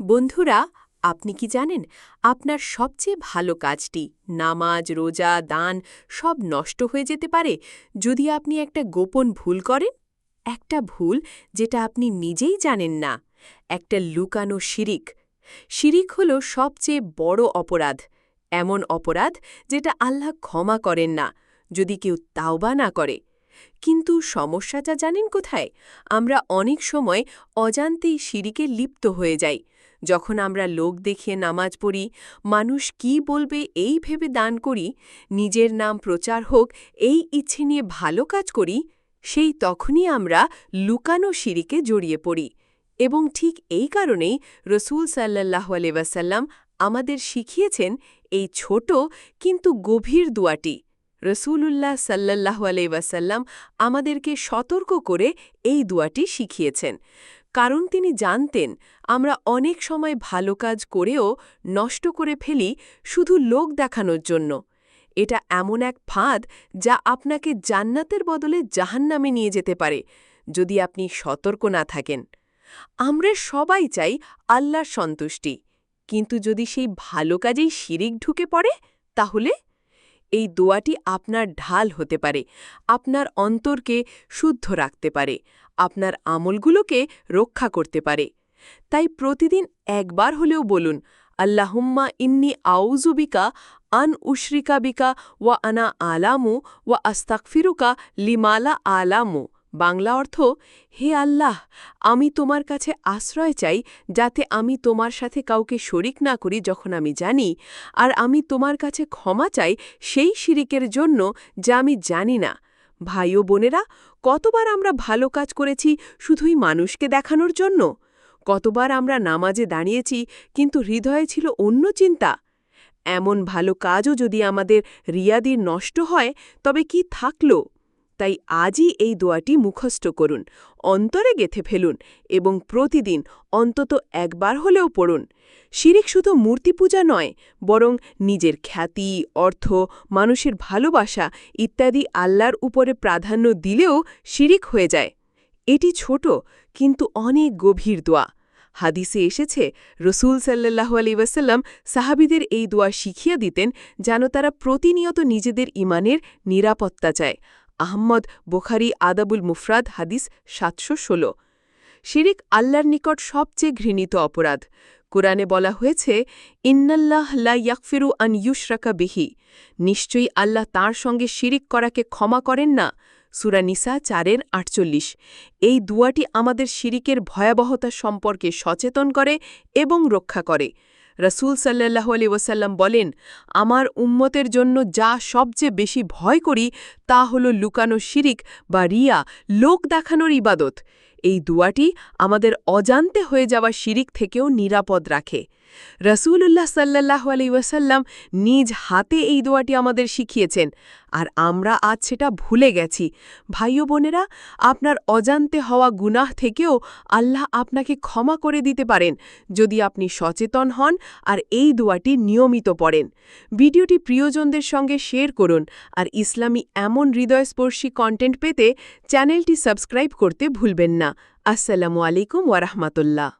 বন্ধুরা, আপনি কি জানেন, আপনার সবচেয়ে ভালো কাজটি নামাজ, রোজা, দান সব নষ্ট হয়ে যেতে পারে যদি আপনি একটা গোপন ভুল করেন? একটা ভুল যেটা আপনি নিজেই জানেন না, একটা লুকানো শিরিক। শিরিক হল সবচেয়ে বড় অপরাধ, এমন অপরাধ যেটা আল্লাহ ক্ষমা করেন না, যদি কেউ তাওবা না করে। কিন্তু সমস্যাটা জানেন কোথায়? আমরা অনেক সময় অজান্তেই শিরিকে লিপ্ত হয়ে যাই যখন আমরা লোক দেখিয়ে নামাজ পড়ি, মানুষ কি বলবে এই ভেবে দান করি, নিজের নাম প্রচার হোক, এই ইচ্ছে নিয়ে ভালো কাজ করি, সেই তখনই আমরা লুকানো সিঁড়িকে জড়িয়ে পড়ি। এবং ঠিক এই কারণেই রসুল সাল্লাহ আলহাসাল্লাম আমাদের শিখিয়েছেন এই ছোট কিন্তু গভীর দুয়াটি। রসুলুল্লাহ সাল্লাহ আলাইসাল্লাম আমাদেরকে সতর্ক করে এই দুয়াটি শিখিয়েছেন। কারণ তিনি জানতেন, আমরা অনেক সময় ভালো কাজ করেও নষ্ট করে ফেলি শুধু লোক দেখানোর জন্য। এটা এমন এক ফাঁদ যা আপনাকে জান্নাতের বদলে জাহান্নামে নিয়ে যেতে পারে, যদি আপনি সতর্ক না থাকেন। আমরা সবাই চাই আল্লাহর সন্তুষ্টি, কিন্তু যদি সেই ভালো কাজেই শিরিক ঢুকে পড়ে, তাহলে এই দোয়াটি আপনার ঢাল হতে পারে, আপনার অন্তরকে শুদ্ধ রাখতে পারে, আপনার আমলগুলোকে রক্ষা করতে পারে। তাই প্রতিদিন একবার হলেও বলুন, আল্লাহুম্মা ইন্নি আউজুবিকা আন উশরিকা বিকা ওয়া আনা আলামু ওয়া আস্তাকফিরুকা লিমালা আলামু। বাংলা অর্থ, হে আল্লাহ, আমি তোমার কাছে আশ্রয় চাই যাতে আমি তোমার সাথে কাউকে শরিক না করি যখন আমি জানি, আর আমি তোমার কাছে ক্ষমা চাই সেই শিরিকের জন্য যা আমি জানি না। ভাই ও বোনেরা, কতবার আমরা ভালো কাজ করেছি শুধুই মানুষকে দেখানোর জন্য? কতবার আমরা নামাজে দাঁড়িয়েছি কিন্তু হৃদয়ে ছিল অন্য চিন্তা? এমন ভালো কাজও যদি আমাদের রিয়াদির নষ্ট হয়, তবে কি থাকল? তাই আজই এই দোয়াটি মুখস্থ করুন, অন্তরে গেথে ফেলুন এবং প্রতিদিন অন্তত একবার হলেও পড়ুন। শিরিক শুধু মূর্তি পূজা নয়, বরং নিজের খ্যাতি, অর্থ, মানুষের ভালোবাসা ইত্যাদি আল্লাহর উপরে প্রাধান্য দিলেও শিরিক হয়ে যায়। এটি ছোট, কিন্তু অনেক গভীর দোয়া। হাদিসে এসেছে, রসুল সাল্লাহ আলী ওয়াসাল্লাম সাহাবিদের এই দোয়া শিখিয়ে দিতেন যেন তারা প্রতিনিয়ত নিজেদের ইমানের নিরাপত্তা চায়। আহম্মদ বোখারি আদাবুল মুফরাদ হাদিস সাতশো ষোলো। শিরিক আল্লাহর নিকট সবচেয়ে ঘৃণিত অপরাধ। কোরআনে বলা হয়েছে, ইন্নাল্লাহ লা ইয়াকফিরু আন ইউশরাকা বিহি। নিশ্চয়ই আল্লাহ তার সঙ্গে শিরিক করাকে ক্ষমা করেন না? সুরা নিসা চারের আটচল্লিশ। এই দুয়াটি আমাদের শিরিকের ভয়াবহতা সম্পর্কে সচেতন করে এবং রক্ষা করে। রসুল সাল্লাহ আলি ওসাল্লাম বলেন, আমার উম্মতের জন্য যা সবচেয়ে বেশি ভয় করি, তা হল লুকানো শিরিক বা রিয়া, লোক দেখানোর ইবাদত। এই দুয়াটি আমাদের অজান্তে হয়ে যাওয়া শিরিক থেকেও নিরাপদ রাখে। রসুল্লাহ সাল্লাহ আলি ওয়াসাল্লাম নিজ হাতে এই দোয়াটি আমাদের শিখিয়েছেন। আর আমরা আজ সেটা ভুলে গেছি। ভাইও বোনেরা, আপনার অজান্তে হওয়া গুনাহ থেকেও আল্লাহ আপনাকে ক্ষমা করে দিতে পারেন যদি আপনি সচেতন হন আর এই দোয়াটি নিয়মিত পড়েন। ভিডিওটি প্রিয়জনদের সঙ্গে শেয়ার করুন আর ইসলামী এমন হৃদয়স্পর্শী কন্টেন্ট পেতে চ্যানেলটি সাবস্ক্রাইব করতে ভুলবেন না। আসসালামু আলাইকুম ওয়ারহমাতুল্লাহ